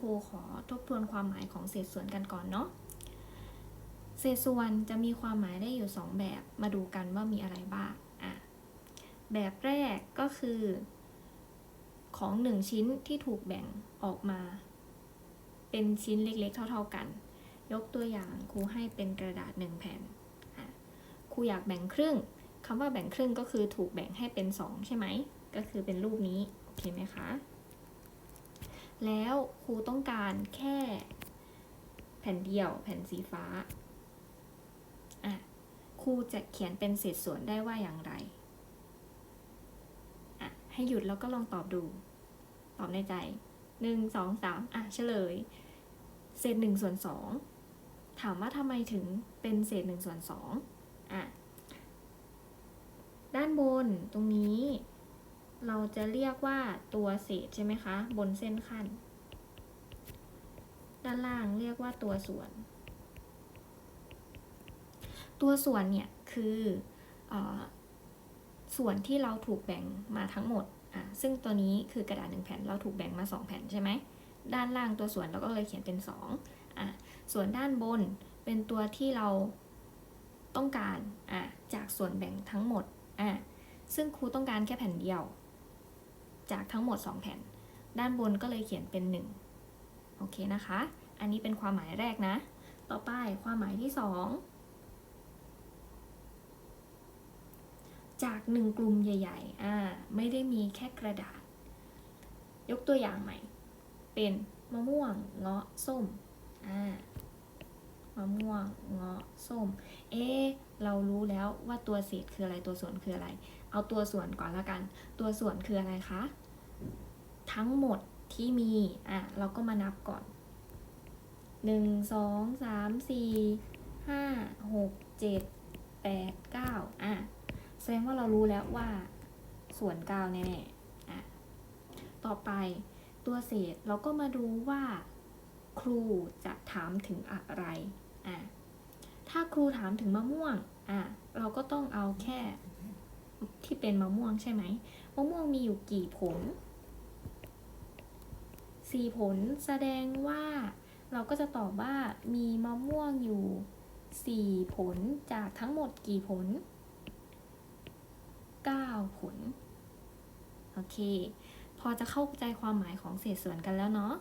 ครูขอทบทวนความหมายของเศษส่วนกันก่อนเนาะ เศษส่วนจะมีความหมายได้อยู่ 2 แบบ มาดูกันว่ามีอะไรบ้างอะแบบแรกก็คือ ของหนึ่งชิ้นที่ถูกแบ่งออกมา เป็นชิ้นเล็กๆ เท่า ๆกัน ยกตัวอย่างครูให้เป็นกระดาษหนึ่งแผ่นครูอยากแบ่งครึ่งคำว่าแบ่งครึ่งก็คือถูกแบ่งให้เป็น 2 ใช่ไหม ก็คือเป็นรูปนี้ โอเคไหมคะ แล้วครูต้องการแค่แผ่นเดียวแผ่นสีฟ้าอะครูจะเขียนเป็นเศษส่วนได้ว่าอย่างไรอะให้หยุดแล้วก็ลองตอบดู ตอบในใจหนึ่งสองสามอะเฉลย เศษหนึ่งส่วนสองถามว่าทำไมถึงเป็นเศษหนึ่งส่วนสองอะด้านบนตรงนี้ เราจะเรียกว่าตัวเศษใช่ไหมคะ บนเส้นขั้น ด้านล่างเรียกว่าตัวส่วน ตัวส่วนเนี่ยคืออส่วนที่เราถูกแบ่งมาทั้งหมดอะซึ่งตัวนี้คือกระดาษหนึ่งแผ่นเราถูกแบ่งมา 2 แผ่นใช่ไหมด้านล่างตัวส่วนเราก็เลยเขียนเป็น2อะส่วนด้านบนเป็นตัวที่เราต้องการอะจากส่วนแบ่งทั้งหมดอะซึ่งครูต้องการแค่แผ่นเดียว จากทั้งหมด 2 แผ่น ด้านบนก็เลยเขียนเป็น 1 โอเคนะคะ อันนี้เป็นความหมายแรกนะ ต่อไปความหมายที่ 2 จากหนึ่งกลุ่มใหญ่ๆอ่าไม่ได้มีแค่กระดาษ ยกตัวอย่างใหม่ เป็นมะม่วงเงาะส้มอ่า มะม่วงเงาะส้ม เอ๊เรารู้แล้วว่าตัวเศษคืออะไรตัวส่วนคืออะไร เอาตัวส่วนก่อนละกัน ตัวส่วนคืออะไรคะ ทั้งหมดที่มี อะ เราก็มานับก่อนหนึ่งสองสามสี่ห้าหกเจ็ดแปดเก้าอะ แสดงว่าเรารู้แล้วว่า ส่วนเก้าแน่ๆอะ ต่อไปตัวเศษเราก็มาดูว่า ครูจะถามถึงอะไร อะถ้าครูถามถึงมะม่วงอะเราก็ต้องเอาแค่ที่เป็นมะม่วงใช่ไหมมะม่วงมีอยู่กี่ผลสี่ผลแสดงว่าเราก็จะตอบว่ามีมะม่วงอยู่สี่ผลจากทั้งหมดกี่ผล9ผล โอเค พอจะเข้าใจความหมายของเศษส่วนกันแล้วเนาะ